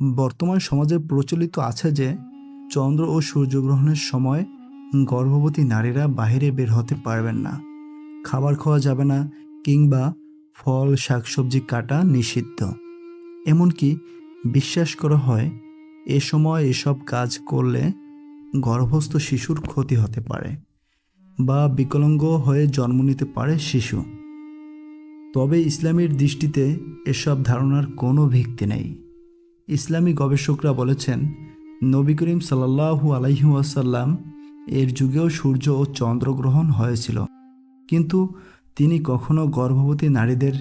বর্তমান সমাজে প্রচলিত আছে যে, চন্দ্র ও সূর্যগ্রহণের সময় গর্ভবতী নারীরা বাইরে বের হতে পারবেন না। খাবার খাওয়া যাবে না কিংবা ফল, শাকসবজি কাটা নিষিদ্ধ। এমনকি বিশ্বাস করা হয়, এ সময় এসব কাজ করলে গর্ভস্থ শিশুর ক্ষতি হতে পারে বা বিকলাঙ্গ হয়ে জন্ম নিতে পারে শিশু। তবে ইসলামের দৃষ্টিতে এসব ধারণার কোনো ভিত্তি নেই। ইসলামী গবেষকরা বলেছেন, নবী করিম সাল্লাহু আলাইহাসাল্লাম এর যুগেও সূর্য ও চন্দ্রগ্রহণ হয়েছিল। কিন্তু তিনি কখনো গর্ভবতী নারীদের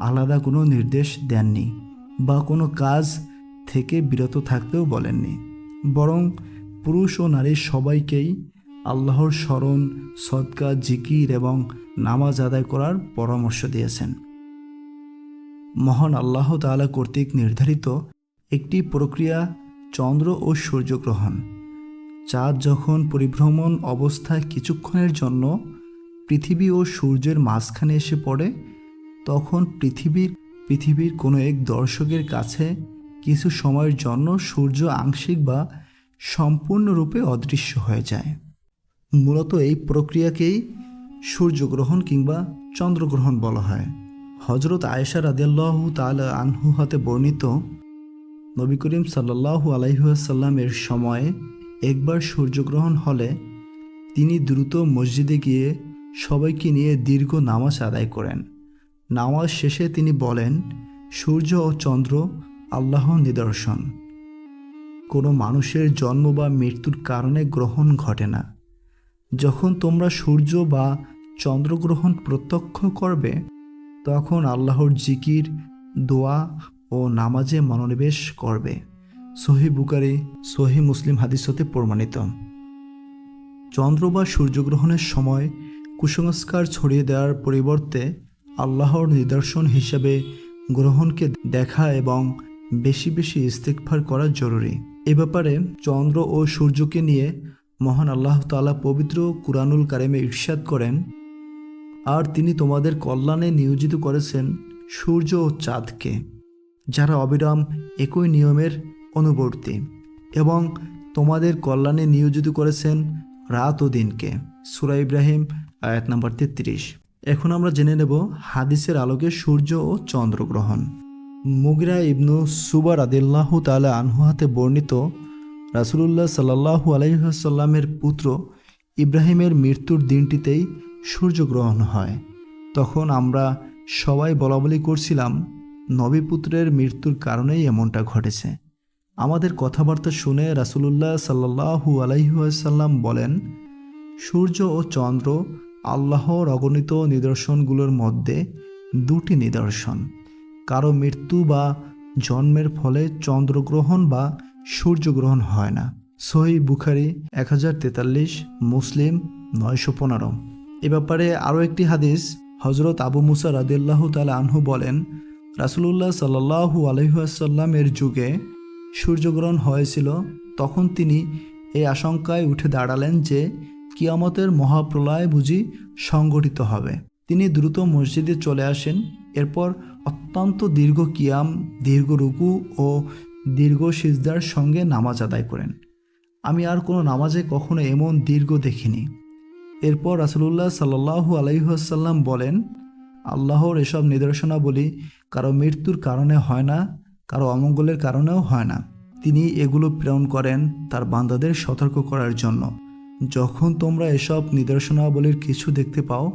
আলাদা কোনো নির্দেশ দেননি বা কোনো কাজ থেকে বিরত থাকতেও বলেননি। বরং পুরুষ ও নারী সবাইকেই আল্লাহর স্মরণ, সদকা, জিকির এবং নামাজ আদায় করার পরামর্শ দিয়েছেন। মহান আল্লাহ তাআলা কর্তৃক নির্ধারিত একটি প্রক্রিয়া চন্দ্র ও সূর্যগ্রহণ, চাঁদ যখন পরিভ্রমণ অবস্থায় কিছুক্ষণের জন্য পৃথিবী ও সূর্যের মাঝখানে এসে পড়ে, তখন পৃথিবীর পৃথিবীর কোনো এক দর্শকের কাছে কিছু সময়ের জন্য সূর্য আংশিক বা সম্পূর্ণরূপে অদৃশ্য হয়ে যায়। মূলত এই প্রক্রিয়াকেই সূর্যগ্রহণ কিংবা চন্দ্রগ্রহণ বলা হয়। হজরত আয়েশা রাদিয়াল্লাহু তাআলা আনহু হাতে বর্ণিত নবী করিম সাল্লাল্লাহু আলাইসাল্লামের সময়ে একবার সূর্যগ্রহণ হলে তিনি দ্রুত মসজিদে গিয়ে সবাইকে নিয়ে দীর্ঘ নামাজ আদায় করেন। নামাজ শেষে তিনি বলেন, সূর্য ও চন্দ্র আল্লাহর নিদর্শন। কোনো মানুষের জন্ম বা মৃত্যুর কারণে গ্রহণ ঘটে না। যখন তোমরা সূর্য বা চন্দ্রগ্রহণ প্রত্যক্ষ করবে, তখন আল্লাহর জিকির, দোয়া ও নামাজে মনোনিবেশ করবে। সহি বুকারি সহি মুসলিম হাদিস হতে প্রমাণিত। চন্দ্র বা সূর্যগ্রহণের সময় কুসংস্কার ছড়িয়ে দেওয়ার পরিবর্তে আল্লাহর নিদর্শন হিসাবে গ্রহণকে দেখা এবং বেশি বেশি ইস্তেকফার করা জরুরি। এ ব্যাপারে চন্দ্র ও সূর্যকে নিয়ে মহান আল্লাহ তালা পবিত্র কুরআনুল কারেমে ইরশাদ করেন, আর তিনি তোমাদের কল্যাণে নিয়োজিত করেছেন সূর্য ও চাঁদকে। যারা অবিরাম একই নিয়মের অনুবর্তী এবং তোমাদের কল্যাণে নিয়োজিত করেছেন রাত ও দিনকে। সুরা ইব্রাহিম, আয়াত নাম্বার তেত্রিশ। এখন আমরা জেনে নেব হাদিসের আলোকে সূর্য ও চন্দ্রগ্রহণ মুগরা ইবনু সুবার আদিল্লাহ তালা আনহুহাতে বর্ণিত রাসুলুল্লাহ সাল্লাহু আলাইসাল্লামের পুত্র ইব্রাহিমের মৃত্যুর দিনটিতেই সূর্যগ্রহণ হয়। তখন আমরা সবাই বলাবলি করছিলাম নবীপুত্রের মৃত্যুর কারণেই এমনটা ঘটেছে। আমাদের কথাবার্তা শুনে রাসুলুল্লাহ সাল্লাহু আলাইসাল্লাম বলেন, সূর্য ও চন্দ্র আল্লাহর অগণিত নিদর্শনগুলোর মধ্যে দুটি নিদর্শন। কারও মৃত্যু বা জন্মের ফলে চন্দ্রগ্রহণ বা সূর্যগ্রহণ হয় না। সহি বুখারি এক হাজার তেতাল্লিশ, মুসলিম নয়শো পনেরো। এ ব্যাপারে আরও একটি হাদিস হজরত আবু মুসা রাদিল্লাহ তালা আনহু বলেন রাসুলুল্লাহ সাল্লাহু আলহাসাল্লামের যুগে সূর্যগ্রহণ হয়েছিল, তখন তিনি এই আশঙ্কায় উঠে দাঁড়ালেন যে কিয়ামতের মহাপ্রলয় বুঝি সংগঠিত হবে। তিনি দ্রুত মসজিদে চলে আসেন, এরপর অত্যন্ত দীর্ঘ কিয়াম, দীর্ঘ রুকু ও দীর্ঘ সিজদার সঙ্গে নামাজ আদায় করেন। আমি আর কোনো নামাজে কখনো এমন দীর্ঘ দেখিনি। এরপর রাসুলুল্লাহ সাল্লাহু আলাইসাল্লাম বলেন, আল্লাহর এসব নিদর্শনাবলী কারও মৃত্যুর কারণে হয় না, কারও অমঙ্গলের কারণেও হয় না। তিনি এগুলো প্রেরণ করেন তার বান্দাদের সতর্ক করার জন্য। যখন তোমরা এসব নিদর্শনাবলীর কিছু দেখতে পাও,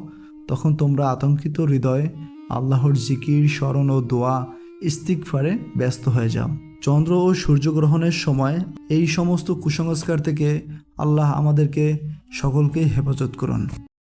তখন তোমরা আতঙ্কিত হৃদয়ে আল্লাহর জিকির, স্মরণ ও দোয়া ইস্তিকফারে ব্যস্ত হয়ে যাও। চন্দ্র ও সূর্যগ্রহণের সময় এই সমস্ত কুসংস্কার থেকে আল্লাহ আমাদেরকে সকলকে হেফাজত করুন।